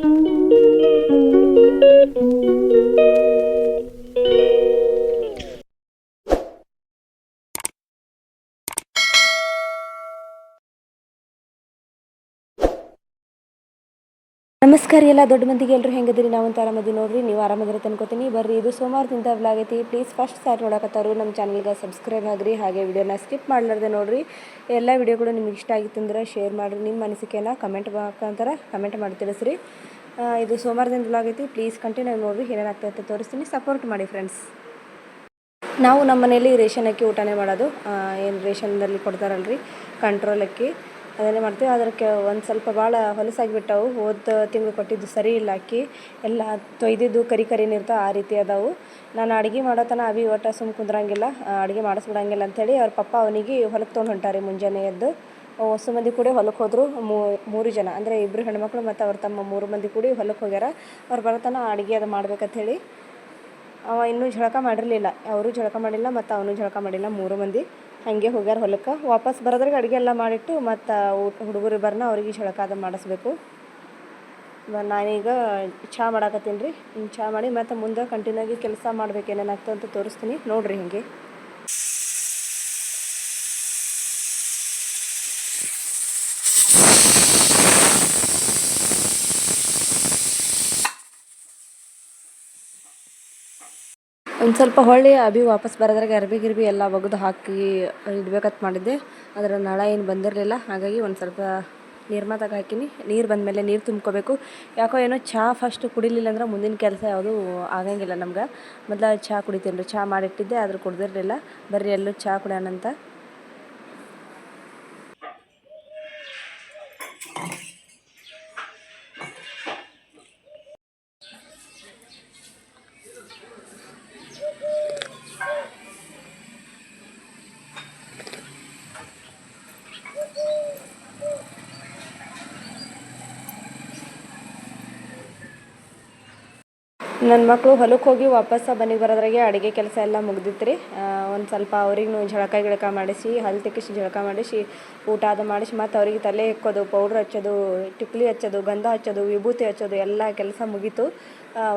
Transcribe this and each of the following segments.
Thank you. ನಮಸ್ಕಾರ ಎಲ್ಲ ದೊಡ್ಡ ಮಂದಿಗೆ ಎಲ್ಲರೂ ಹೆಂಗದಿರಿ ನಾವು ಅಂತ ಆರಾಮದಿ ನೋಡ್ರಿ, ನೀವು ಆರಾಮದಿರ ಅನ್ಕೋತೀನಿ ಬರ್ರಿ, ಇದು ಸೋಮವಾರದಿಂದ ವ್ಲಾಗೈತಿ ಪ್ಲೀಸ್ ಫಸ್ಟ್ ಸಾರಿ ನೋಡಕತ್ತಾರು ನಮ್ಮ ಚಾನಲ್ಗೆ ಸಬ್ಸ್ಕ್ರೈಬ್ ಆಗ್ರಿ, ಹಾಗೆ ವಿಡಿಯೋನ ಸ್ಕಿಪ್ ಮಾಡಲಾರ್ದೆ ನೋಡ್ರಿ. ಎಲ್ಲ ವಿಡಿಯೋಗಳು ನಿಮ್ಗೆ ಇಷ್ಟ ಆಗಿತ್ತು ಅಂದ್ರೆ ಶೇರ್ ಮಾಡಿರಿ. ನಿಮ್ಮ ಅನಿಸಿಕೆನ ಕಮೆಂಟ್ ಮುಖಾಂತರ ಕಮೆಂಟ್ ಮಾಡಿ ತಿಳಿಸ್ರಿ. ಇದು ಸೋಮವಾರದಿಂದ ವ್ಲಾಗ್ ಪ್ಲೀಸ್ ಕಂಟಿನ್ಯೂ ನೋಡ್ರಿ, ಏನೇನು ಅಂತ ತೋರಿಸ್ತೀನಿ. ಸಪೋರ್ಟ್ ಮಾಡಿ ಫ್ರೆಂಡ್ಸ್ ನಾವು ನಮ್ಮ ಮನೇಲಿ ರೇಷನ್ ಅಕ್ಕಿ ಊಟನೇ ಮಾಡೋದು. ಏನು ರೇಷನ್ನಲ್ಲಿ ಕೊಡ್ತಾರಲ್ರಿ? ಕಂಟ್ರೋಲ್ ಅಕ್ಕಿ. ಅದನ್ನೇ ಮಾಡ್ತೀವಿ. ಅದಕ್ಕೆ ಒಂದು ಸ್ವಲ್ಪ ಭಾಳ ಹೊಲಸಾಗಿಬಿಟ್ಟವು. ಹೋದ ತಿಂಗಳು ಕೊಟ್ಟಿದ್ದು ಸರಿ ಇಲ್ಲ ಅಕ್ಕಿ. ಎಲ್ಲ ತೊಯ್ದಿದ್ದು ಕರಿ ಕರಿನ ಆ ರೀತಿ ಅದಾವು. ನಾನು ಅಡುಗೆ ಮಾಡೋತನ ಅವಿ ಒಟ್ಟ ಸುಮ್ಮ ಕುಂದ್ರಂಗಿಲ್ಲ. ಅಡುಗೆ ಮಾಡಿಸ್ಬಿಡಂಗಿಲ್ಲ ಅಂಥೇಳಿ ಅವ್ರ ಪಪ್ಪ ಅವನಿಗೆ ಹೊಲಕ್ಕೆ ತೊಗೊಂಡು ಹೊಂಟಾರೆ ಮುಂಜಾನೆ ಎದ್ದು. ಹೊಸ ಮಂದಿ ಕೂಡ ಹೊಲಕ್ಕೆ ಹೋದರು. ಮೂರು ಜನ. ಅಂದರೆ ಇಬ್ಬರು ಹೆಣ್ಮಕ್ಳು ಮತ್ತು ಅವ್ರ ತಮ್ಮ ಮೂರು ಮಂದಿ ಕೂಡಿ ಹೊಲಕ್ಕೆ ಹೋಗ್ಯಾರ. ಅವ್ರು ಬರೋತನ ಅಡುಗೆ ಅದು ಮಾಡ್ಬೇಕಂಥೇಳಿ ಅವ ಇನ್ನೂ ಜಳಕ ಮಾಡಿರಲಿಲ್ಲ. ಅವರು ಜಳಕ ಮಾಡಿಲ್ಲ ಮತ್ತು ಅವನು ಜಳಕ ಮಾಡಿಲ್ಲ ಮೂರು ಮಂದಿ. ಹಾಗೆ ಹೋಗ್ಯಾರ ಹೊಲಕ್ಕೆ. ವಾಪಸ್ ಬರೋದ್ರಾಗ ಅಡುಗೆ ಎಲ್ಲ ಮಾಡಿಟ್ಟು ಮತ್ತು ಹುಡುಗರು ಬರ್ನ ಅವ್ರಿಗೆ ಜಳಕ ಅದು ಮಾಡಿಸ್ಬೇಕು ನಾನೀಗ ಚಹಾ ಮಾಡಾಕತ್ತೀನಿ ರೀ. ಚಹಾ ಮಾಡಿ ಮತ್ತು ಮುಂದೆ ಕಂಟಿನ್ಯೂ ಆಗಿ ಕೆಲಸ ಮಾಡ್ಬೇಕು ಏನೇನಾಗ್ತದೆ ಅಂತ ತೋರಿಸ್ತೀನಿ. ನೋಡಿರಿ ಹಿಂಗೆ. ಒಂದು ಸ್ವಲ್ಪ ಹೊಳ್ಳಿ ಅಭಿ ವಾಪಸ್ ಬರೋದ್ರಾಗ ಅರ್ಬಿ ಗಿರ್ಬಿ ಎಲ್ಲ ಒಗೆದು ಹಾಕಿ ಇಡ್ಬೇಕಂತ ಮಾಡಿದ್ದೆ. ಅದರ ನಳ ಏನು ಬಂದಿರಲಿಲ್ಲ. ಹಾಗಾಗಿ ಒಂದು ಸ್ವಲ್ಪ ನಿರ್ಮಾತಾಗ ಹಾಕಿನಿ. ನೀರು ಬಂದಮೇಲೆ ನೀರು ತುಂಬ್ಕೋಬೇಕು. ಯಾಕೋ ಏನೋ ಚಹಾ ಫಸ್ಟ್ ಕುಡಿಲಿಲ್ಲ ಅಂದ್ರೆ ಮುಂದಿನ ಕೆಲಸ ಯಾವುದೂ ಆಗಂಗಿಲ್ಲ ನಮ್ಗೆ. ಮೊದಲ ಚಹಾ ಕುಡಿತೀನಿ ರೀ ಚಹಾ ಮಾಡಿಟ್ಟಿದ್ದೆ ಆದರೂ ಕುಡ್ದಿರಲಿಲ್ಲ. ಬರ್ರಿ ಎಲ್ಲರೂ ಚಹಾ ಕುಡಿಯೋಣಂತ ನನ್ನ ಮಕ್ಕಳು ಹೊಲಕ್ಕೆ ಹೋಗಿ ವಾಪಸ್ ಮನೆಗೆ ಬರೋದ್ರಾಗೆ ಅಡುಗೆ ಕೆಲಸ ಎಲ್ಲ ಮುಗ್ದಿತ್ತು ರೀ ಒಂದು ಸ್ವಲ್ಪ ಅವ್ರಿಗೂ ಜಳಕ ಗಿಳಕ ಮಾಡಿಸಿ ಹಲ್ಲು ತಿಕ್ಕಿಸಿ ಜಳಕ ಮಾಡಿಸಿ ಊಟ ಅದು ಮಾಡಿಸಿ ಮತ್ತು ಅವ್ರಿಗೆ ತಲೆ ಹೆಕ್ಕೋದು ಪೌಡ್ರ್ ಹಚ್ಚೋದು ಟಿಕ್ಲಿ ಹಚ್ಚೋದು ಗಂಧ ಹಚ್ಚೋದು ವಿಭೂತಿ ಹಚ್ಚೋದು ಎಲ್ಲ ಕೆಲಸ ಮುಗೀತು.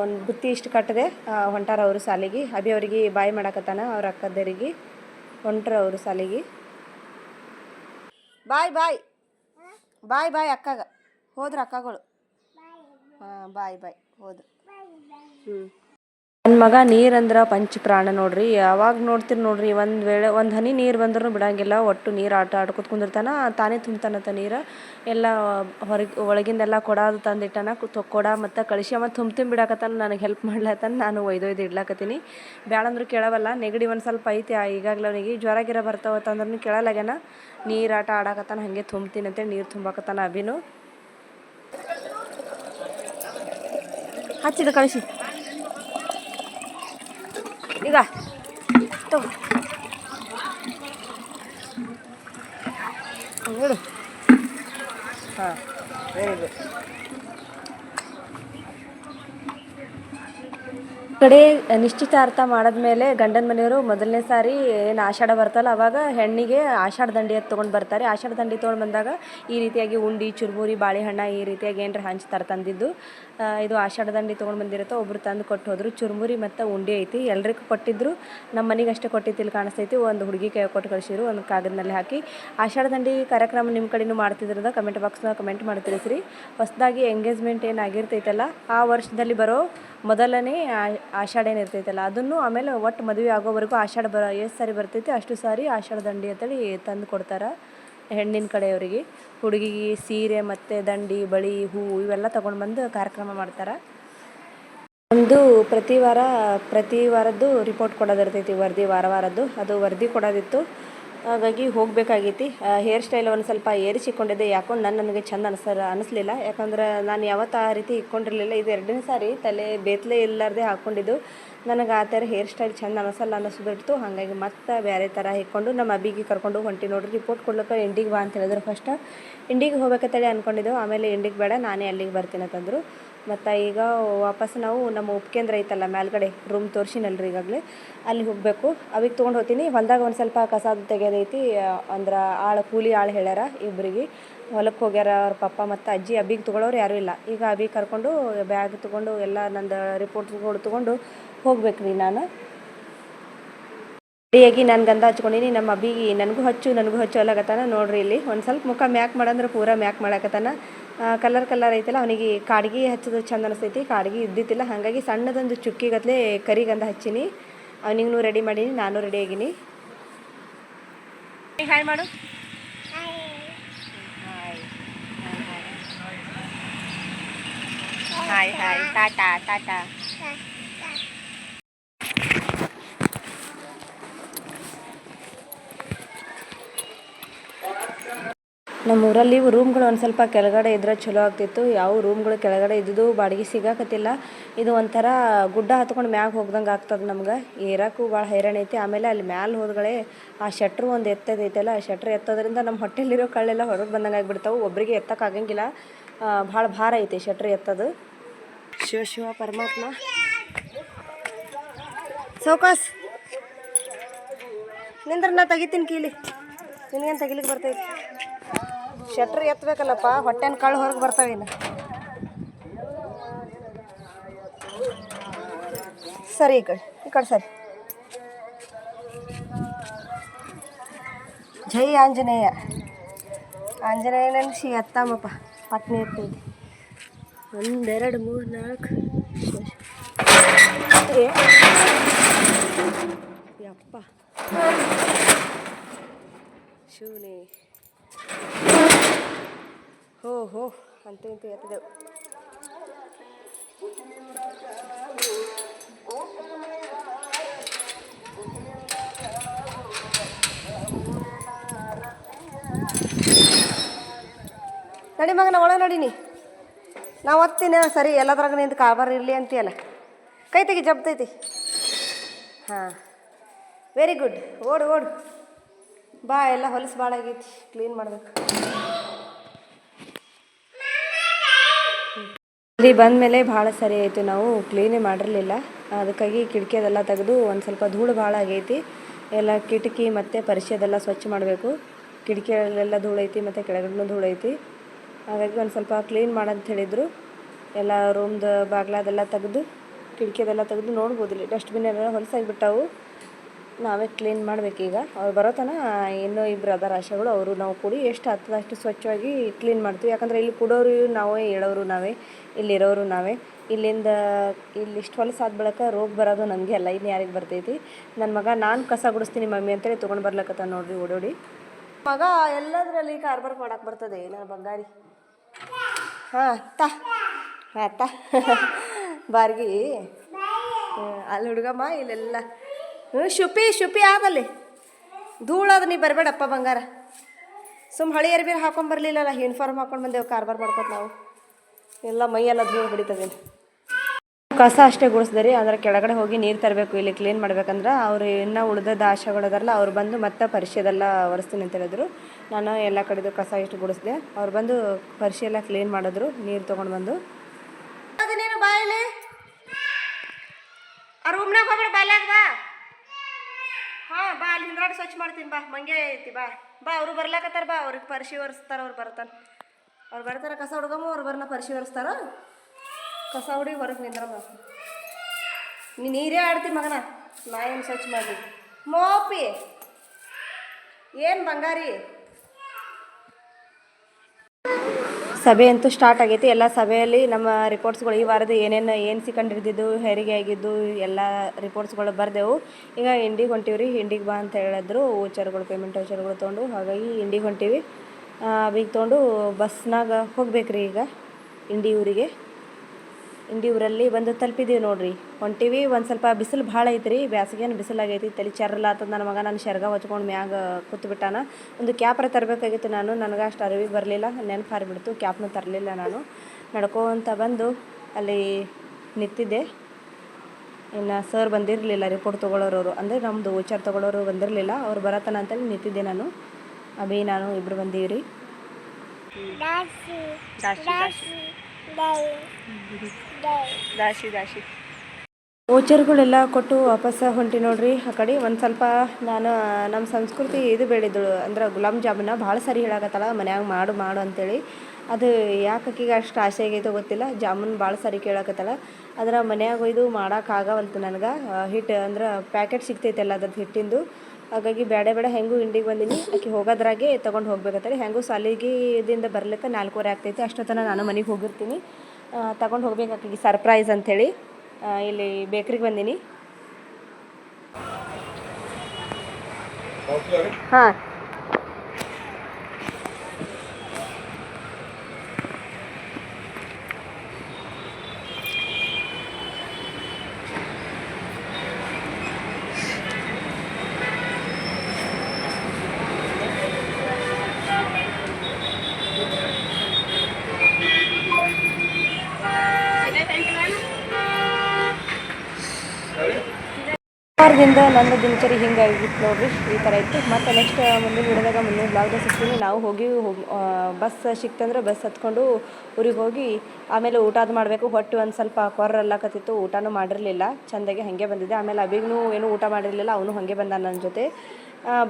ಒಂದು ಬುತ್ತಿ ಇಷ್ಟು ಕಟ್ಟದೆ ಹೊಂಟಾರ ಅವರು ಸಾಲಿಗೆ. ಅಭಿ ಅವ್ರಿಗೆ ಬಾಯಿ ಮಾಡಾಕತ್ತಾನ ಅವ್ರ ಅಕ್ಕದರಿಗೆ. ಹೊಂಟ್ರ ಅವರು ಸಾಲಿಗೆ. ಬಾಯ್ ಬಾಯ್. ಬಾಯ್ ಬಾಯ್ ಅಕ್ಕಾಗ. ಹೋದ್ರ ಅಕ್ಕಗಳು. ಹಾಂ ಬಾಯ್ ಬಾಯ್. ಹೋದ್ರು. ನನ್ನ ಮಗ ನೀರಂದ್ರ ಪಂಚ ಪ್ರಾಣ ನೋಡ್ರಿ. ಯಾವಾಗ ನೋಡ್ತೀರಿ ನೋಡ್ರಿ, ಒಂದು ವೇಳೆ, ಒಂದು ಹನಿ ನೀರು ಬಂದ್ರೂ ಬಿಡಂಗಿಲ್ಲ. ಒಟ್ಟು ನೀರು ಆಟ ಆಡ್ಕೊತ ಕುಂದಿರ್ತಾನ. ತಾನೇ ತುಂಬ್ತಾನಂತ ನೀರು. ಎಲ್ಲ ಹೊರಗೆ, ಒಳಗಿಂದೆಲ್ಲ ಕೊಡ ಅದು ತಂದಿಟ್ಟಾನ ಕೊಡ ಮತ್ತು ಕಳಿಸಿ. ಮತ್ತು ತುಂಬ ಬಿಡಾಕತ್ತಾನ. ನನಗೆ ಹೆಲ್ಪ್ ಮಾಡ್ಲತ್ತಾನ ನಾನು ಒಯ್ದೊಯ್ದು ಇಡ್ಲಾಕತ್ತೀನಿ. ಬ್ಯಾಳಂದ್ರೂ ಕೇಳವಲ್ಲ. ನೆಗಡಿ ಒಂದು ಸ್ವಲ್ಪ ಐತಿ. ಈಗಾಗಲೇ ಅವನಿಗೆ ಜ್ವರ ಗಿರ ಬರ್ತಾವತ್ತಂದ್ರೂ ಕೇಳಲಾಗ್ಯಾನ ನೀರು ಆಟ ಆಡಾಕತ್ತಾನ. ಹಾಗೆ ತುಂಬ್ತೀನಿ ಅಂತೇಳಿ ನೀರು ತುಂಬಾಕತ್ತಾನ ಅಭಿನು. ಹಚ್ಚಿದ ಕಳಿಸಿ ಈಗ ತಗೋ ನೋಡು ಹಾಂ ವೆರಿ ಗುಡ್ ಕಡೆ ನಿಶ್ಚಿತಾರ್ಥ ಮಾಡಿದ್ಮೇಲೆ ಗಂಡನ ಮನೆಯವರು ಮೊದಲನೇ ಸಾರಿ ಏನು ಆಷಾಢ ಬರ್ತಲ್ಲ, ಅವಾಗ ಹೆಣ್ಣಿಗೆ ಆಷಾಢ ದಂಡಿ ಅಂತ ತೊಗೊಂಡು ಬರ್ತಾರೆ. ಆಷಾಢ ದಂಡಿ ತೊಗೊಂಡು ಬಂದಾಗ ಈ ರೀತಿಯಾಗಿ ಉಂಡಿ, ಚುರುಮುರಿ, ಬಾಳೆಹಣ್ಣ ಈ ರೀತಿಯಾಗಿ ಏನರ ಹಂಚ್ತಾರೆ ತಂದಿದ್ದು. ಇದು ಆಷಾಢ ದಂಡಿ ತೊಗೊಂಡು ಬಂದಿರುತ್ತೆ, ಒಬ್ರು ತಂದು ಕೊಟ್ಟು ಹೋದರು ಚುರುಮುರಿ ಮತ್ತು ಉಂಡಿ ಐತಿ, ಎಲ್ರಿಗೂ ಕೊಟ್ಟಿದ್ರು. ನಮ್ಮ ಮನೆಗೆ ಅಷ್ಟೇ ಕೊಟ್ಟಿದ್ದಿಲ್ಲಿ ಕಾಣಿಸ್ತೈತಿ. ಒಂದು ಹುಡುಗಿ ಕೈ ಕೊಟ್ಟು ಕಳಿಸಿದ್ರು, ಒಂದು ಕಾಗದನಲ್ಲಿ ಹಾಕಿ. ಆಷಾಢ ದಂಡಿ ಕಾರ್ಯಕ್ರಮ ನಿಮ್ಮ ಕಡೆನೂ ಮಾಡ್ತಿದ್ರದ ಕಮೆಂಟ್ ಬಾಕ್ಸ್ನಾಗ ಕಮೆಂಟ್ ಮಾಡಿ ತಿಳಿಸ್ರಿ. ಹೊಸದಾಗಿ ಎಂಗೇಜ್ಮೆಂಟ್ ಏನಾಗಿರ್ತೈತಲ್ಲ ಆ ವರ್ಷದಲ್ಲಿ ಬರೋ ಮೊದಲನೇ ಆಷಾಢ ಏನು ಇರ್ತೈತಲ್ಲ ಅದನ್ನು ಆಮೇಲೆ ಒಟ್ಟು ಮದುವೆ ಆಗೋವರೆಗೂ ಆಷಾಢ ಬರ ಎಷ್ಟು ಸಾರಿ ಬರ್ತೈತಿ, ಅಷ್ಟು ಸಾರಿ ಆಷಾಢ ದಂಡಿ ಅಂತೇಳಿ ತಂದು ಕೊಡ್ತಾರೆ ಹೆಣ್ಣಿನ ಕಡೆಯವರಿಗೆ. ಹುಡುಗಿಗೆ ಸೀರೆ ಮತ್ತು ದಂಡಿ, ಬಳಿ ಹೂವು ಇವೆಲ್ಲ ತೊಗೊಂಡು ಬಂದು ಕಾರ್ಯಕ್ರಮ ಮಾಡ್ತಾರೆ. ಒಂದು ಪ್ರತಿ ವಾರ, ಪ್ರತಿ ವಾರದ್ದು ರಿಪೋರ್ಟ್ ಕೊಡೋದಿರ್ತೈತಿ, ವರದಿ ವಾರ ವಾರದ್ದು. ಅದು ವರದಿ ಕೊಡೋದಿತ್ತು. ಹಾಗಾಗಿ ಹೋಗಬೇಕಾಗೈತಿ. ಹೇರ್ ಸ್ಟೈಲ್ ಒಂದು ಸ್ವಲ್ಪ ಏರಿಸಿಕೊಂಡಿದ್ದೆ. ಯಾಕೋ ನನ್ನ ನನಗೆ ಚಂದ ಅನಿಸ ಅನಿಸ್ಲಿಲ್ಲ. ಯಾಕಂದ್ರೆ ನಾನು ಯಾವತ್ತು ಆ ರೀತಿ ಇಟ್ಕೊಂಡಿರಲಿಲ್ಲ. ಇದು ಎರಡನೇ ಸಾರಿ ತಲೆ ಬೇತ್ಲೆ ಇಲ್ಲಾರ್ದೆ ಹಾಕ್ಕೊಂಡಿದ್ದು ನನಗೆ ಆ ಥರ ಹೇರ್ ಸ್ಟೈಲ್ ಚಂದ ಅನಿಸಲ್ಲ ಅನ್ನಿಸ್ಬಿಟ್ಟು ಹಾಗಾಗಿ ಮತ್ತೆ ಬೇರೆ ಥರ ಇಟ್ಕೊಂಡು ನಮ್ಮ ಅಬ್ಬಿಗೆ ಕರ್ಕೊಂಡು ಹೊಂಟಿ ನೋಡ್ರಿ. ರಿಪೋರ್ಟ್ ಕೊಡ್ಲಿಕ್ಕೆ ಇಂಡಿಗೆ ಬಾ ಅಂತ ಹೇಳಿದ್ರು ಫಸ್ಟ್ ಇಂಡಿಗೆ ಹೋಗ್ಬೇಕಂತೇಳಿ ಅಂದ್ಕೊಂಡಿದ್ದೆವು ಆಮೇಲೆ ಇಂಡಿಗೆ ಬೇಡ, ನಾನೇ ಅಲ್ಲಿಗೆ ಬರ್ತೀನಿ ಅಂತಂದರು. ಮತ್ತು ಈಗ ವಾಪಸ್ ನಾವು ನಮ್ಮ ಉಪಕೇಂದ್ರ ಐತಲ್ಲ ಮೇಲ್ಗಡೆ ರೂಮ್ ತೋರಿಸಿನಲ್ರಿ ಈಗಾಗಲೇ. ಅಲ್ಲಿ ಹೋಗಬೇಕು. ಅವಿಗೆ ತೊಗೊಂಡು ಹೋಗ್ತೀನಿ. ಹೊಲ್ದಾಗ ಒಂದು ಸ್ವಲ್ಪ ಕಸ ಅದು ತೆಗೆಯೋದೈತಿ. ಅಂದ್ರೆ ಆಳು ಕೂಲಿ ಆಳು ಹೇಳ್ಯಾರ ಇಬ್ಬರಿಗೆ ಹೊಲಕ್ಕೆ ಹೋಗ್ಯಾರ ಅವ್ರ ಪಪ್ಪ ಮತ್ತು ಅಜ್ಜಿ ಅಬ್ಬಿಗೆ ತೊಗೊಳೋರು ಯಾರೂ ಇಲ್ಲ. ಈಗ ಅಬ್ಬಿಗೆ ಕರ್ಕೊಂಡು ಬ್ಯಾಗ್ ತೊಗೊಂಡು ಎಲ್ಲ ನಂದು ರಿಪೋರ್ಟ್ಸ್ಗಳು ತೊಗೊಂಡು ಹೋಗ್ಬೇಕು ರೀ ನಾನು. ರೆಡಿಯಾಗಿ ನಾನು ಗಂಧ ಹಚ್ಕೊಂಡಿನಿ ನಮ್ಮ ಅಬ್ಬಿಗೆ ನನಗೂ ಹಚ್ಚು ನನಗೂ ಹಚ್ಚು ಅಲ್ಲಾಗತ್ತಾನ ನೋಡ್ರಿ ಇಲ್ಲಿ ಒಂದು ಸ್ವಲ್ಪ ಮುಖ ಮ್ಯಾಕ್ ಮಾಡಂದ್ರೆ ಪೂರ ಮ್ಯಾಕ್ ಮಾಡಾಕತ್ತಾನ. ಕಲರ್ ಕಲರ್ ಐತಲ್ಲ ಅವನಿಗೆ ಕಾಡ್ಗಿ ಹಚ್ಚೋದು ಚಂದ ಅನಿಸ್ತೈತಿ. ಕಾಡ್ಗಿ ಇದ್ದಿತ್ತಿಲ್ಲ ಹಾಗಾಗಿ ಸಣ್ಣದೊಂದು ಚುಕ್ಕಿಗತ್ಲೆ ಕರಿ ಗಂಧ ಹಚ್ಚೀನಿ. ಅವನಿಗೂ ರೆಡಿ ಮಾಡೀನಿ ನಾನು ರೆಡಿ ಆಗೀನಿ. ಹಾಯ್ ಮಾಡು. ಹಾಯ್ ಹಾಯ್ ಟಾಟಾ ಟಾಟಾ ನಮ್ಮ ಊರಲ್ಲಿ ರೂಮ್ಗಳು ಒಂದು ಸ್ವಲ್ಪ ಕೆಳಗಡೆ ಇದ್ರೆ ಚಲೋ ಆಗ್ತಿತ್ತು. ಯಾವ ರೂಮ್ಗಳು ಕೆಳಗಡೆ ಇದ್ದಿದ್ದು ಬಾಡಿಗೆ ಸಿಗಾಕತ್ತಿಲ್ಲ. ಇದು ಒಂಥರ ಗುಡ್ಡ ಹತ್ಕೊಂಡು ಮ್ಯಾಗ ಹೋಗ್ದಂಗೆ ಆಗ್ತದೆ ನಮ್ಗೆ. ಏರಕ್ಕೂ ಭಾಳ ಹೈರಾಣ ಐತಿ. ಆಮೇಲೆ ಅಲ್ಲಿ ಮ್ಯಾಲೆ ಹೋದ್ಗಳೇ ಆ ಶಟ್ರು ಒಂದು ಎತ್ತದೈತಲ್ಲ ಆ ಶಟ್ರ್ ಎತ್ತೋದ್ರಿಂದ ನಮ್ಮ ಹೊಟ್ಟೆಲಿರೋ ಕಳ್ಳೆಲ್ಲ ಹೊರಗೆ ಬಂದಂಗೆ ಆಗಿಬಿಡ್ತಾವೆ. ಒಬ್ಬರಿಗೆ ಎತ್ತಕ್ಕಾಗಂಗಿಲ್ಲ ಭಾಳ ಭಾರ ಐತಿ ಶಟ್ರ್ ಎತ್ತದು. ಶಿವ ಶಿವ ಪರಮಾತ್ಮ. ಸೌಕಾಸ್ ನಿಂದ್ರ ನಾ ತೆಗಿತೀನಿ ಕೀಲಿ. ನಿನಗೇನು ತೆಗಿಲಿಕ್ಕೆ ಬರ್ತೈತಿ ಶಟ್ರ್ ಎತ್ತಬೇಕಲ್ಲಪ್ಪ ಹೊಟ್ಟೆನ ಕಾಳು ಹೊರಗೆ ಬರ್ತಾವೇನು ಸರಿ ಈ ಕಡೆ ಈ ಕಡೆ ಸರಿ. ಜೈ ಆಂಜನೇಯ. ಆಂಜನೇಯ ನೆನ್ಸಿ ಎತ್ತಾಮಪ್ಪ ಪಟ್ನೆ ಎತ್ತೈತಿ ಒಂದೆರಡು, ಮೂರು, ನಾಲ್ಕು ಯಪ್ಪ. ಶಿವನೇ ಹೋ ಹೋ ಅಂತೂ ಇಂತೂ ಎತ್ತಿದೆವು ನಡಿ ಮಗನ ಒಳ ನಡೀನಿ ನಾವು ಓದ್ತೀನಿ ಸರಿ, ಎಲ್ಲದ್ರಾಗ ನಿಂತು ಕಾರ್ಬಾರ್ ಇರಲಿ ಅಂತೀಯಲ್ಲ. ಕೈ ತೆಗಿ ಜಬ್ತೈತಿ ಹಾಂ. ವೆರಿ ಗುಡ್ ಓಡು ಓಡು. ಬಾ ಎಲ್ಲ ಹೊಲಸು ಭಾಳ ಆಗೈತಿ ಕ್ಲೀನ್ ಮಾಡ್ಬೇಕು. ಇಲ್ಲಿ ಬಂದಮೇಲೆ ಭಾಳ ಸರಿ ಆಯಿತು. ನಾವು ಕ್ಲೀನೇ ಮಾಡಿರಲಿಲ್ಲ. ಅದಕ್ಕಾಗಿ ಕಿಟಕಿ ಅದೆಲ್ಲ ತೆಗೆದು ಒಂದು ಸ್ವಲ್ಪ ಧೂಳು ಭಾಳ ಆಗೈತಿ. ಎಲ್ಲ ಕಿಟಕಿ ಮತ್ತು ಪರಿಷೆ ಅದೆಲ್ಲ ಸ್ವಚ್ಛ ಮಾಡಬೇಕು. ಕಿಟಕಿಯಲ್ಲೆಲ್ಲ ಧೂಳು ಐತಿ ಮತ್ತು ಕೆಳಗಡೆನೂ ಧೂಳು ಐತಿ ಹಾಗಾಗಿ ಒಂದು ಸ್ವಲ್ಪ ಕ್ಲೀನ್ ಮಾಡಂತ ಹೇಳಿದರು. ಎಲ್ಲ ರೂಮ್ದು ಬಾಗ್ಲ ಅದೆಲ್ಲ ತೆಗೆದು, ಕಿಟಕಿ ಅದೆಲ್ಲ ತೆಗೆದು ನೋಡ್ಬೋದಿಲ್ಲ ಡಸ್ಟ್ಬಿನ್ ಎಲ್ಲ ಹೊಲಸಾಗಿಬಿಟ್ಟಾವು. ನಾವೇ ಕ್ಲೀನ್ ಮಾಡಬೇಕೀಗ. ಅವ್ರು ಬರೋತನ ಇನ್ನೂ ಇಬ್ಬರು ಅದಾರ ಆಶೆಗಳು ಅವರು ನಾವು ಕೂಡಿ ಎಷ್ಟು ಆಗ್ತದೆ ಅಷ್ಟು ಸ್ವಚ್ಛವಾಗಿ ಕ್ಲೀನ್ ಮಾಡ್ತೀವಿ. ಯಾಕಂದರೆ ಇಲ್ಲಿ ಕೊಡೋರು ನಾವೇ, ಹೇಳೋರು ನಾವೇ ಇಲ್ಲಿರೋರು ನಾವೇ. ಇಲ್ಲಿಂದ ಇಲ್ಲಿ ಇಷ್ಟು ಹೊಲಸಾದ ಬಳಿಕ ರೋಗ ಬರೋದು ನನಗೆ ಅಲ್ಲ ಇನ್ನು ಯಾರಿಗೆ ಬರ್ತೈತಿ. ನನ್ನ ಮಗ ನಾನು ಕಸ ಗುಡಿಸ್ತೀನಿ ಮಮ್ಮಿ ಅಂತೇಳಿ ತೊಗೊಂಡು ಬರ್ಲಕತ್ತ ನೋಡ್ರಿ ಓಡೋಡಿ. ಮಗ ಎಲ್ಲದರಲ್ಲಿ ಕಾರ್ಬಾರ್ ಮಾಡಕ್ಕೆ ಬರ್ತದೆ ನನ್ನ ಬಂಗಾರಿ? ಹಾಂ, ತಾ. ಹಾಂ, ತಾ. ಬಾರ್ಗಿ. ಅಲ್ಲಿ ಹುಡುಗಮ್ಮ ಇಲ್ಲೆಲ್ಲ ಹ್ಞೂ ಶುಪಿ ಶುಪಿ ಆದಲ್ಲಿ ಅದು ನೀ ಬರಬೇಡಪ್ಪ ಬಂಗಾರ. ಸುಮ್ಮ ಹಳಿ ಅರ್ಬೀರ್ ಹಾಕೊಂಬರ್ಲಿಲ್ಲಲ್ಲ ಯೂನಿಫಾರ್ಮ್ ಹಾಕೊಂಡು ಬಂದೇವು, ಕಾರ್ಬಾರ್ ಮಾಡ್ಕೊತ ನಾವು. ಎಲ್ಲ ಮೈಯೆಲ್ಲ ಧೂಳು ಹೊಡಿತದೆ ಕಸ ಅಷ್ಟೇ ಗುಡಿಸ್ದೆ ಅದರ ಕೆಳಗಡೆ ಹೋಗಿ ನೀರು ತರಬೇಕು, ಇಲ್ಲಿ ಕ್ಲೀನ್ ಮಾಡ್ಬೇಕಂದ್ರೆ ಅವ್ರು ಇನ್ನೂ ಉಳಿದ ಆಶೆಗಳದಾರಲ್ಲ ಅವ್ರು ಬಂದು ಮತ್ತೆ ಪರಿಷೆದೆಲ್ಲ ಒರೆಸ್ತೀನಿ ಅಂತ ಹೇಳಿದ್ರು. ನಾನು ಎಲ್ಲ ಕಡೆದು ಕಸ ಇಷ್ಟು ಗುಡಿಸ್ದೆ, ಅವ್ರು ಬಂದು ಪರಿಷೆ ಎಲ್ಲ ಕ್ಲೀನ್ ಮಾಡಿದ್ರು, ನೀರು ತೊಗೊಂಡು ಬಂದು. ನೀನು ಬಾಯಲ್ಲಿ ಆ ಉಮ್ನಾಗ ಹೋಗ್ಬೇಡ ಬಾಯ್ಲಾಗ ಬಾ. ಹಾಂ, ಬಾ ಅಲ್ಲಿ ಹಿಂದ್ರಾಡಿ ಸ್ವಚ್ಛ ಮಾಡ್ತೀನಿ, ಬಾ ಮಂಗೆ ಐತಿ, ಬಾ. ಬಾ, ಅವರು ಬರ್ಲಾಕತ್ತಾರ, ಬಾ, ಅವ್ರಿಗೆ ಪರಿಶಿ ಒರೆಸ್ತಾರ ಅವ್ರು ಬರ್ತಾನ ಅವ್ರು ಬರ್ತಾರ, ಕಸ ಹುಡ್ಗಮ್ಮ, ಅವ್ರು ಬರ್ನ ಪರಿಶಿ ಒರೆಸ್ತಾರ ಕಸ ಹುಡಿ ಹೊರಗೆ ನಿಂದ್ರಮ್ಮ ನೀ ನೀರೇ ಆಡ್ತಿ ಮಗನ, ನಾ ಏನು ಸ್ವಚ್ಛ ಮಾಡಿ ಮೋಪಿ, ಏನು ಬಂಗಾರಿ? ಸಭೆ ಅಂತೂ ಸ್ಟಾರ್ಟ್ ಆಗೈತಿ. ಎಲ್ಲ ಸಭೆಯಲ್ಲಿ ನಮ್ಮ ರಿಪೋರ್ಟ್ಸ್ಗಳು ಈ ವಾರದ ಏನೇನು ಏನು ಸಿಕ್ಕಂಡಿರ್ದಿದ್ದು, ಹೆರಿಗೆ ಆಗಿದ್ದು, ಎಲ್ಲ ರಿಪೋರ್ಟ್ಸ್ಗಳು ಬರ್ದೆವು. ಈಗ ಇಂಡಿಗೆ ಹೊಂಟೀವಿ ರೀ ಇಂಡಿಗೆ ಬಾ ಅಂತ ಹೇಳಿದ್ರು. ಓಚರ್ಗಳು ಪೇಮೆಂಟ್ ಓಚರ್ಗಳು ತೊಗೊಂಡು, ಹಾಗಾಗಿ ಇಂಡಿಗೆ ಹೊಂಟೀವಿ. ಬೀಗ ತೊಗೊಂಡು ಬಸ್ನಾಗ ಹೋಗ್ಬೇಕು ರೀ ಈಗ ಇಂಡಿ ಊರಿಗೆ. ಇಂಡಿ ಊರಲ್ಲಿ ಬಂದು ತಲುಪಿದ್ದೀವಿ ನೋಡ್ರಿ. ಹೊಂಟಿವಿ ಒಂದು ಸ್ವಲ್ಪ ಬಿಸಿಲು ಭಾಳ ಐತ್ರಿ. ಬ್ಯಾಸಿಗೇನು ಬಿಸಿಲಾಗೈತಿ. ತಲೆ ಚರ್ಲಾತದ ನನ್ನ ಮಗ. ನಾನು ಶರ್ಗ ಹೊಚ್ಕೊಂಡು ಮ್ಯಾಗ ಕೂತ್ಬಿಟ್ಟಾನ. ಒಂದು ಕ್ಯಾಪ್ರ ತರಬೇಕಾಗಿತ್ತು ನಾನು. ನನಗೆ ಅಷ್ಟು ಅರಿವಿ ಬರಲಿಲ್ಲ. ನೆನಪು ಹಾರಿಬಿಡ್ತು. ಕ್ಯಾಪ್ನು ತರಲಿಲ್ಲ ನಾನು. ನಡ್ಕೊಂತ ಬಂದು ಅಲ್ಲಿ ನಿಂತಿದ್ದೆ. ಇನ್ನು ಸರ್ ಬಂದಿರಲಿಲ್ಲ ರಿಪೋರ್ಟ್ ತೊಗೊಳೋರವರು. ಅಂದರೆ ನಮ್ಮದು ವಿಚಾರ ತೊಗೊಳೋರು ಬಂದಿರಲಿಲ್ಲ. ಅವ್ರು ಬರತ್ತಾನ ಅಂತೇಳಿ ನಿಂತಿದ್ದೆ ನಾನು. ಅಭಿ ನಾನು ಇಬ್ಬರು ಬಂದೀವಿ ರೀ ದಾಶಿ ದಾಶಿ. ವೋಚರ್ಗಳೆಲ್ಲ ಕೊಟ್ಟು ವಾಪಸ್ ಹೊಂಟಿ ನೋಡ್ರಿ ಆ ಕಡೆ. ಒಂದು ಸ್ವಲ್ಪ ನಾನು ನಮ್ಮ ಸಂಸ್ಕೃತಿ ಇದು ಬೆಳೆದಳು ಅಂದ್ರೆ ಗುಲಾಬ್ ಜಾಮೂನ ಭಾಳ ಸರಿ ಹೇಳಾಕತ್ತಲ್ಲ ಮನ್ಯಾಗ ಮಾಡು ಮಾಡು ಅಂತೇಳಿ. ಅದು ಯಾಕೆ ಆಕಿಗೆ ಅಷ್ಟು ಆಸೆ ಆಗೈತೋ ಗೊತ್ತಿಲ್ಲ. ಜಾಮೂನ್ ಭಾಳ ಸರಿ ಕೇಳಾಕತ್ತಲ್ಲ ಅದರ ಮನ್ಯಾಗ ಒಯ್ದು ಮಾಡೋಕ್ಕಾಗವಲ್ತು ನನಗೆ. ಹಿಟ್ಟು ಅಂದ್ರೆ ಪ್ಯಾಕೆಟ್ ಸಿಗ್ತೈತಲ್ಲ ಅದ್ರದ್ದು ಹಿಟ್ಟಿಂದು. ಹಾಗಾಗಿ ಬೇಡ ಬೇಡ ಹೆಂಗೂ ಇಂಡಿಗೆ ಬಂದೀನಿ. ಆಕೆ ಹೋಗೋದ್ರಾಗೆ ತೊಗೊಂಡು ಹೋಗ್ಬೇಕತ್ತಾರೆ ಹೆಂಗೂ ಸಾಲಿಗೆ ಇದಿಂದ ಬರ್ಲಿಕ್ಕೆ ನಾಲ್ಕೂವರೆ ಆಗ್ತೈತಿ. ಅಷ್ಟೊತ್ತನ ನಾನು ಮನೆಗೆ ಹೋಗಿರ್ತೀನಿ. ತಗೊಂಡು ಹೋಗ್ಬೇಕು ಆಕೆಗೆ ಸರ್ಪ್ರೈಸ್ ಅಂಥೇಳಿ. ಇಲ್ಲಿ ಬೇಕ್ರಿಗೆ ಬಂದೀನಿ. ಹಾಂ. ವಾರದಿಂದ ನನ್ನ ದಿನಚರಿ ಹಿಂಗಾಗಿತ್ತು ನೋಡ್ರಿ, ಈ ಥರ ಇತ್ತು. ಮತ್ತು ನೆಕ್ಸ್ಟ್ ಮುಂದಿನ ವಿಡಿಯೋದಾಗ ಮುಂದಿನ ಬ್ಲಾಗ್ದಾಗ ಸಿಗ್ತೀನಿ. ನಾವು ಹೋಗಿ ಬಸ್ ಸಿಕ್ತಂದ್ರೆ ಬಸ್ ಹತ್ಕೊಂಡು ಊರಿಗೆ ಹೋಗಿ, ಆಮೇಲೆ ಊಟ ಅದು ಮಾಡಬೇಕು. ಹೊಟ್ಟೆ ಒಂದು ಸ್ವಲ್ಪ ಕೊರ್ರಲ್ಲಕತ್ತಿತ್ತು. ಊಟನೂ ಮಾಡಿರಲಿಲ್ಲ. ಚೆಂದಾಗಿ ಹಾಗೆ ಬಂದಿದ್ದೆ. ಆಮೇಲೆ ಅಭಿಗೂ ಏನು ಊಟ ಮಾಡಿರಲಿಲ್ಲ. ಅವನು ಹಾಗೆ ಬಂದ ನನ್ನ ಜೊತೆ.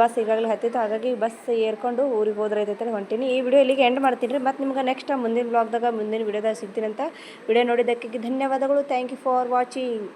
ಬಸ್ ಈಗಾಗಲೇ ಹತ್ತಿತ್ತು. ಹಾಗಾಗಿ ಬಸ್ ಏರ್ಕೊಂಡು ಊರಿಗೆ ಹೋದ್ರೈತೈತೆ ಹೊಂಟೀನಿ. ಈ ವಿಡಿಯೋ ಇಲ್ಲಿಗೆ ಎಂಡ್ ಮಾಡ್ತೀನಿ ರೀ. ಮತ್ತು ನಿಮ್ಗೆ ನೆಕ್ಸ್ಟ್ ಮುಂದಿನ ಬ್ಲಾಗ್ದಾಗ ಮುಂದಿನ ವಿಡಿಯೋದಾಗ ಸಿಗ್ತೀನಿ ಅಂತ. ವಿಡಿಯೋ ನೋಡಿದ್ದಕ್ಕೆ ಧನ್ಯವಾದಗಳು. Thank you for watching